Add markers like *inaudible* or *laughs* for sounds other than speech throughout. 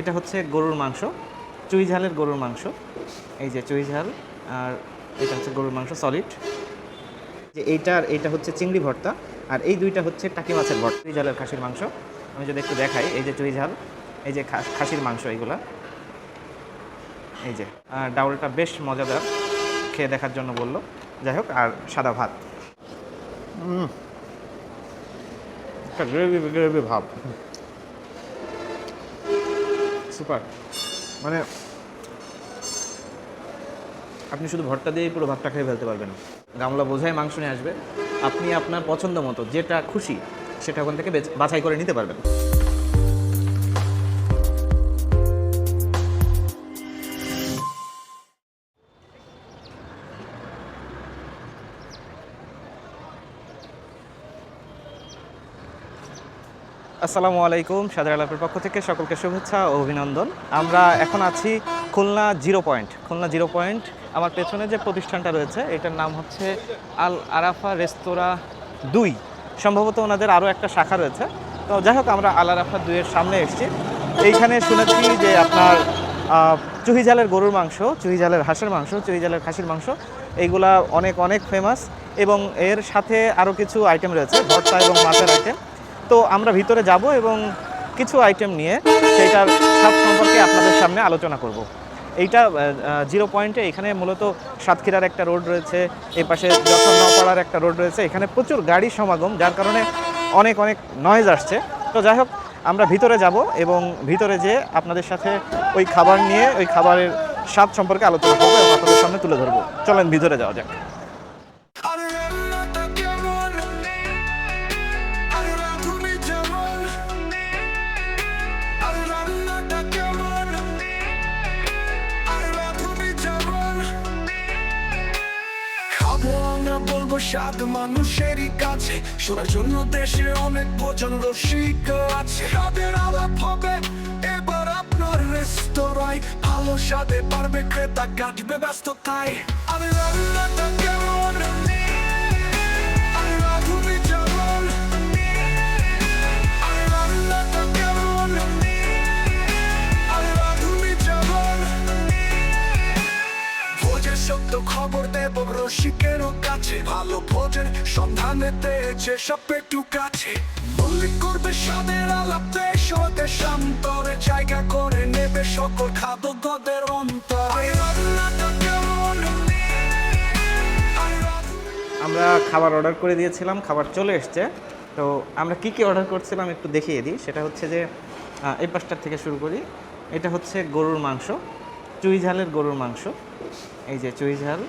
এটা হচ্ছে গরুর মাংস, চুই ঝালের গরুর মাংস। এই যে চুই ঝাল, আর এটা হচ্ছে গরুর মাংস সলিড যে এইটার এইটা হচ্ছে চিংড়ি ভর্তা, আর এই দুইটা হচ্ছে টাকি মাছের ভর্তা। চুই ঝালের খাসির মাংস, আমি যদি একটু দেখাই, এই যে চুই ঝাল, এই যে খাসির মাংস এইগুলা এই যে, আর ডাউলটা বেশ মজাদার, খেয়ে দেখার জন্য বলল। যাই হোক, আর সাদা ভাত। একটা গ্রেভি গ্রেভি ভাব। সুপার। মানে আপনি শুধু ভর্তা দিয়েই পুরো ভাতটা খেয়ে ফেলতে পারবেন। গামলা বোঝায় মাংস নিয়ে আসবে। আপনি আপনার পছন্দ মতো যেটা খুশি সেটা ওখান থেকে বাছাই করে নিতে পারবেন। আসসালামু আলাইকুম সাদার আলাপের পক্ষ থেকে সকলকে শুভেচ্ছা ও অভিনন্দন। আমরা এখন আছি Khulna zero point, Khulna zero point. আমার পেছনে যে প্রতিষ্ঠানটা রয়েছে, এটার নাম হচ্ছে আল আরাফা রেস্তোরাঁ দুই। সম্ভবত ওনাদের আরও একটা শাখা রয়েছে। তো যাই হোক, আমরা আল আরাফা দুইয়ের সামনে এসেছি। এইখানে শুনেছি যে আপনার চুহিজালের গরুর মাংস চুহিজালের হাঁসের মাংস চুহিজালের খাসির মাংস এইগুলা অনেক অনেক ফেমাস এবং এর সাথে আরও কিছু আইটেম রয়েছে, ভর্তা এবং মাছের আইটেম তো আমরা ভিতরে যাব এবং কিছু আইটেম নিয়ে সেইটার স্বাদ সম্পর্কে আপনাদের সামনে আলোচনা করব। এইটা জিরো পয়েন্টে এখানে মূলত সাতক্ষীরার একটা রোড রয়েছে এই পাশে যশোর নপাড়ার একটা রোড রয়েছে, এখানে প্রচুর গাড়ি সমাগম, যার কারণে অনেক অনেক নয়েজ আসছে। তো যাই হোক, আমরা ভিতরে যাব এবং ভিতরে যেয়ে আপনাদের সাথে ওই খাবার নিয়ে, ওই খাবারের স্বাদ সম্পর্কে আলোচনা করব এবং আপনাদের সামনে তুলে ধরবো। চলেন ভিতরে যাওয়া যাক। স্বাদ মানুষেরই কাছে। শোনার জন্য দেশে অনেক ভোজন রসিক আছে। স্বাদের আলাপ হবে, এবার আপনার রেস্তোরাঁয়। ভালো স্বাদে পারবে ক্রেতা কাটবে ব্যস্ততায়। আমি রান্নাটা একটু কাছে মল্লিক করবে স্বাদের আলাপ শান্তরে জায়গা করে নেবে সকল গদের অন্তর। আমরা খাবার অর্ডার করে দিয়েছিলাম, খাবার চলে এসছে। তো আমরা কি কি অর্ডার করছিলাম একটু দেখিয়ে দিই। সেটা হচ্ছে যে এই পাশটার থেকে শুরু করি। এটা হচ্ছে গরুর মাংস, চুই ঝালের গরুর মাংস। এই যে চুই ঝাল,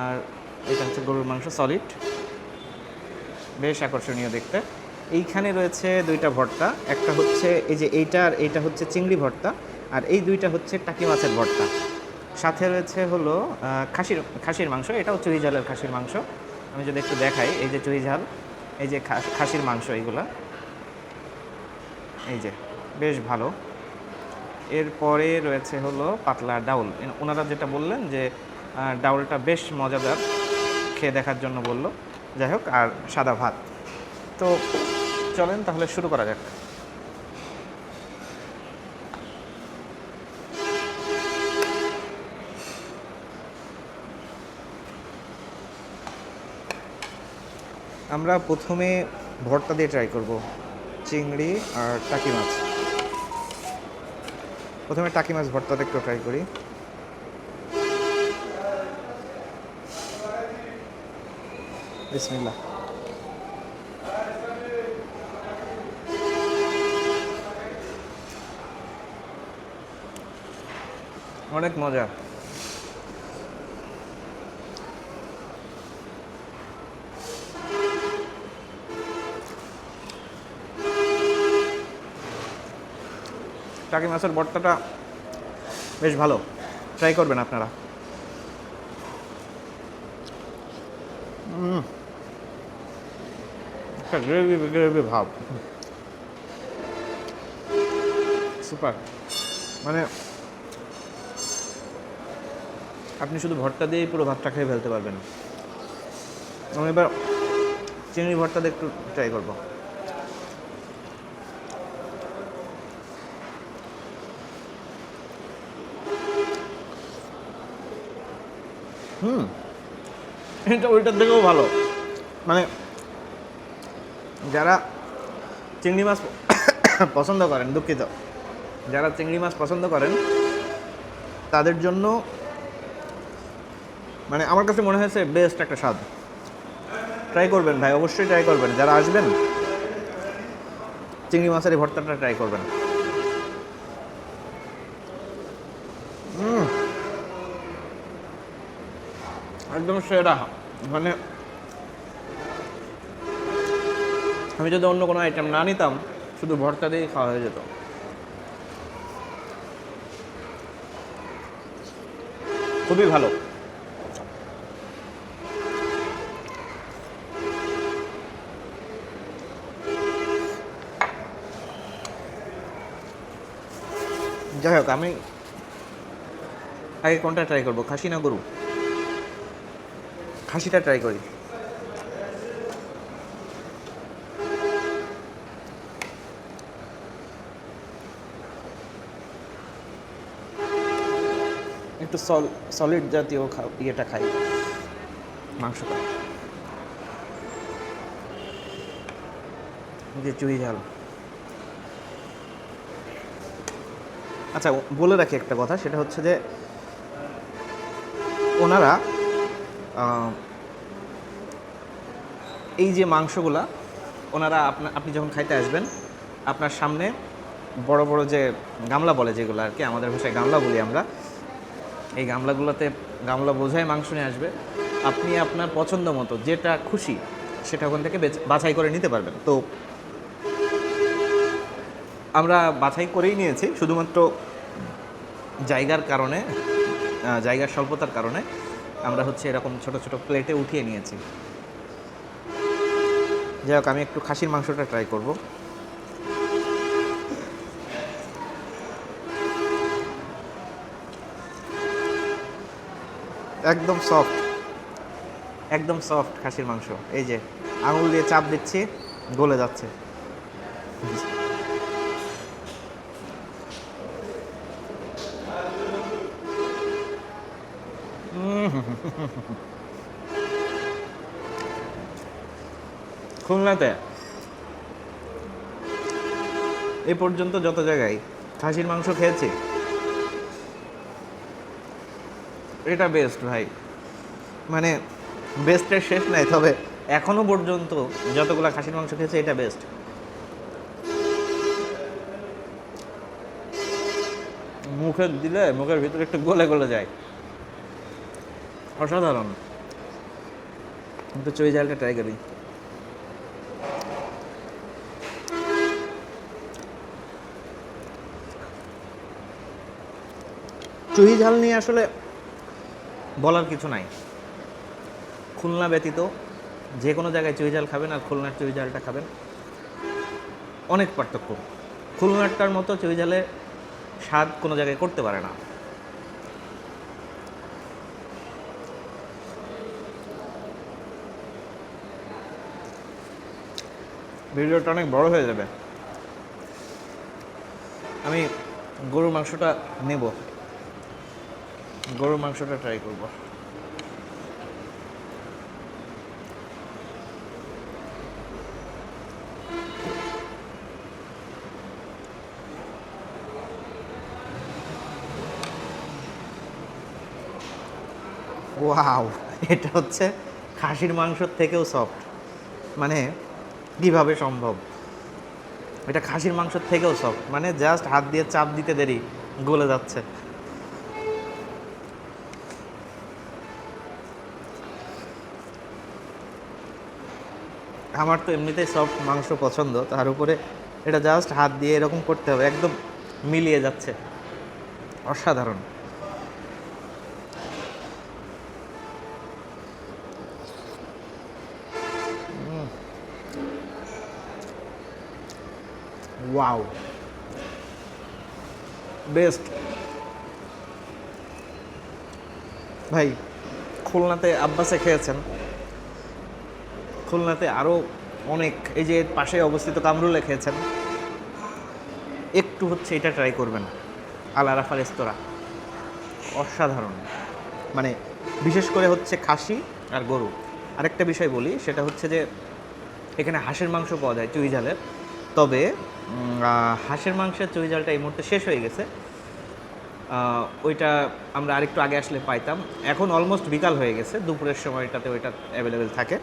আর এটা হচ্ছে গরুর মাংস সলিড বেশ আকর্ষণীয় দেখতে। এইখানে রয়েছে দুইটা ভর্তা, একটা হচ্ছে এই যে এইটা আর এইটা হচ্ছে চিংড়ি ভর্তা, আর এই দুইটা হচ্ছে টাকি মাছের ভর্তা। সাথে রয়েছে হলো খাসির খাসির মাংস এটাও চুই ঝালের খাসির মাংস। আমি যদি একটু দেখাই, এই যে চুই ঝাল, এই যে খাসির মাংস এইগুলা। এই যে, বেশ ভালো। এরপরে রয়েছে হলো পাতলা ডাউল। ওনারা যেটা বললেন যে ডাউলটা বেশ মজাদার, খেয়ে দেখার জন্য বলল। যাই হোক, আর সাদা ভাত। তো চলেন তাহলে শুরু করা যাক। আমরা প্রথমে ভর্তা দিয়ে ট্রাই করব। চিংড়ি আর টাকি মাছ। প্রথমে টাকি মাছ ভর্তাটা একটু ট্রাই করি। বিসমিল্লাহ। অনেক মজা। টাকি মাছের ভর্তাটা বেশ ভালো। ট্রাই করবেন আপনারা। উম, একটা গ্রেভি গ্রেভি ভাব। সুপার। মানে আপনি শুধু ভর্তা দিয়েই পুরো ভাতটা খেয়ে ফেলতে পারবেন। আমি এবার চিংড়ি ভর্তা দিয়ে একটু ট্রাই করব। হুম। এটা ওইটার দিকেও ভালো। মানে যারা চিংড়ি মাছ পছন্দ করেন, দুঃখিত। যারা চিংড়ি মাছ পছন্দ করেন, তাদের জন্য মানে আমার কাছে মনে হয়েছে বেস্ট একটা স্বাদ। ট্রাই করবেন ভাই, অবশ্যই ট্রাই করবেন। যারা আসবেন, চিংড়ি মাছের এই ভর্তাটা ট্রাই করবেন। একদম সেরা। মানে আমি যদি অন্য কোনো আইটেম না নিতাম, শুধু ভর্তা দিয়েই খাওয়া হয়ে যেত। খুবই ভালো। যাই হোক, আমি আগে কোনটা ট্রাই করব? খাসি না গরু? খাসিটা ট্রাই করি। একটু সল সলিড জাতীয় ইয়েটা খাই। মাংসটা যে চুই ঝাল। আচ্ছা বলে রাখি একটা কথা, সেটা হচ্ছে যে ওনারা এই যে মাংসগুলা, ওনারা আপনা, আপনি যখন খাইতে আসবেন, আপনার সামনে বড় বড় যে গামলা বলে যেগুলো আর কি, আমাদের ভাষায় গামলা বলি আমরা এই গামলাগুলোতে গামলা বোঝায় মাংস নিয়ে আসবে। আপনি আপনার পছন্দ মতো যেটা খুশি সেটা ওখান থেকে বাছাই করে নিতে পারবেন। তো আমরা বাছাই করেই নিয়েছি, শুধুমাত্র জায়গার কারণে জায়গার স্বল্পতার কারণে আমরা হচ্ছে এরকম ছোট ছোট প্লেটে উঠিয়ে নিয়েছি। যাই হোক, আমি একটু খাসির মাংসটা ট্রাই করব। একদম সফট একদম সফট খাসির মাংস। এই যে, আঙুল দিয়ে চাপ দিচ্ছি, গলে যাচ্ছে। খুলনাতে? এ পর্যন্ত যত জায়গায় খাসির মাংস খেয়েছি এটা বেস্ট ভাই। মানে বেস্টের শেষ নাই, তবে এখনও পর্যন্ত যতগুলো খাসির মাংস খেয়েছে, এটা বেস্ট মুখে দিলে মুখের ভিতরে একটু গলে গলে যায়। অসাধারণ। কিন্তু চই জালটা ট্রাই করি। চুই ঝাল নিয়ে আসলে বলার কিছু নাই। খুলনা ব্যতীত যে কোনো জায়গায় চুই ঝাল খাবেন আর খুলনার চুই ঝালটা খাবেন। অনেক পার্থক্য। খুলনারটার মতো চুই ঝালে স্বাদ কোনো জায়গায় করতে পারে না। ভিডিওটা অনেক বড় হয়ে যাবে। আমি গরুর মাংসটা নেব। গরুর মাংসটা ট্রাই করব। ওয়াও *laughs* এটা হচ্ছে খাসির মাংসর থেকেও সফট মানে কীভাবে সম্ভব? এটা খাসির মাংসর থেকেও সফট মানে জাস্ট হাত দিয়ে চাপ দিতে দেরি, গলে যাচ্ছে। আমার তো এমনিতেই সফট মাংস পছন্দ, তার উপরে এটা জাস্ট হাত দিয়ে এরকম করতে হবে, একদম মিলিয়ে যাচ্ছে। অসাধারণ। ওয়াও বেস্ট ভাই, খুলনাতে আব্বাসে খেয়েছেন। খুলনাতে আরও অনেক, এই যে পাশে অবস্থিত কামরুলে খেয়েছেন একটু হচ্ছে এটা ট্রাই করবেন। আল আরাফা রেস্তোরাঁ। অসাধারণ। মানে বিশেষ করে হচ্ছে খাসি আর গরু। আরেকটা বিষয় বলি, সেটা হচ্ছে যে এখানে হাঁসের মাংস পাওয়া যায় চুই ঝালের। তবে হাঁসের মাংসের চুই ঝালটা এই মুহূর্তে শেষ হয়ে গেছে। ওইটা আমরা আরেকটু আগে আসলে পাইতাম। এখন অলমোস্ট বিকাল হয়ে গেছে। দুপুরের সময়টাতে ওইটা অ্যাভেলেবেল থাকে।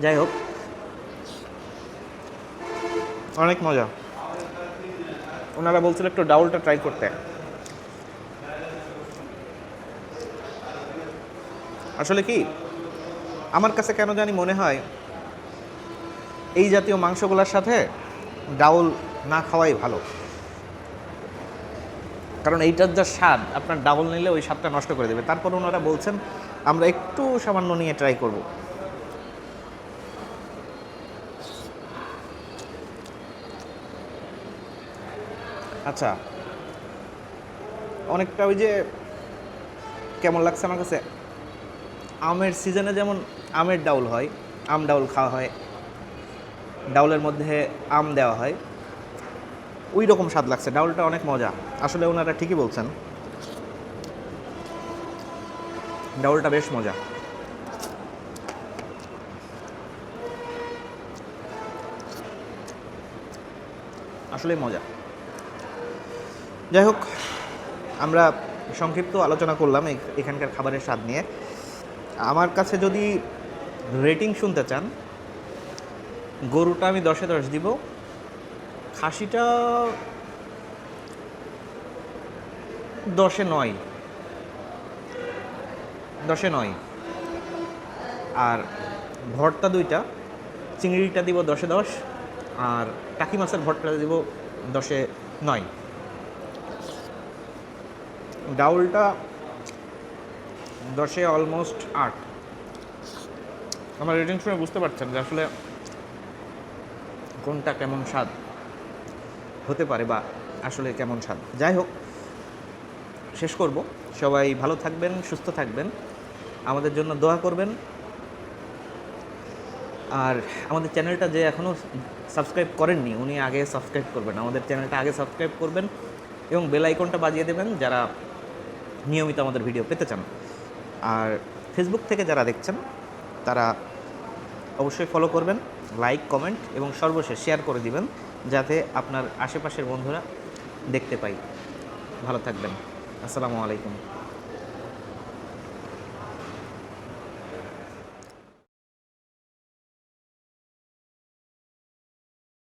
যাই হোক। অনেক মজা। ওনারা বলছিল একটু ডাউলটা ট্রাই করতে। আসলে কি, আমার কাছে কেন জানি মনে হয়, এই জাতীয় মাংসগুলোর সাথে ডাউল না খাওয়াই ভালো। কারণ এইটার যা স্বাদ, আপনার ডাবল নিলে ওই স্বাদটা নষ্ট করে দেবে। তারপর ওনারা বলছেন, আমরা একটু সামান্য নিয়ে ট্রাই করব। আচ্ছা। অনেকটা ওই যে কেমন লাগছে আমার কাছে? আমের সিজনে যেমন আমের ডাউল হয়, আম ডাউল খাওয়া হয়, ডাউলের মধ্যে আম দেওয়া হয়, ওই রকম স্বাদ লাগছে। ডাউলটা অনেক মজা। আসলে ওনারা ঠিকই বলছেন। ডাউলটা বেশ মজা। আসলে মজা। যাই হোক, আমরা সংক্ষিপ্ত আলোচনা করলাম এখানকার খাবারের স্বাদ নিয়ে। আমার কাছে যদি রেটিং শুনতে চান, গরুটা আমি দশে দশ দিব। খাসিটা দশে নয়। দশে নয়। আর ভর্তা দুইটা, চিংড়িটা দিব দশে দশ। আর টাকি মাছের ভর্তাটা দিব দশে নয়। ডাউলটা দশে অলমোস্ট আট। আমার রেটিং শুনে বুঝতে পারছেন যে আসলে কোনটা কেমন স্বাদ হতে পারে বা আসলে কেমন স্বাদ। যাই হোক, শেষ করব। সবাই ভালো থাকবেন, সুস্থ থাকবেন, আমাদের জন্য দোয়া করবেন। আর আমাদের চ্যানেলটা যে এখনও সাবস্ক্রাইব করেননি, উনি আগে সাবস্ক্রাইব করবেন। আমাদের চ্যানেলটা আগে সাবস্ক্রাইব করবেন এবং বেল আইকনটা বাজিয়ে দেবেন যারা নিয়মিত আমাদের ভিডিও পেতে চান। আর ফেসবুক থেকে যারা দেখছেন, তারা অবশ্যই ফলো করবেন লাইক কমেন্ট এবং সর্বশেষ শেয়ার করে দিবেন, যাতে আপনার আশেপাশের বন্ধুরা দেখতে পাই। ভালো থাকবেন। আসসালামু আলাইকুম।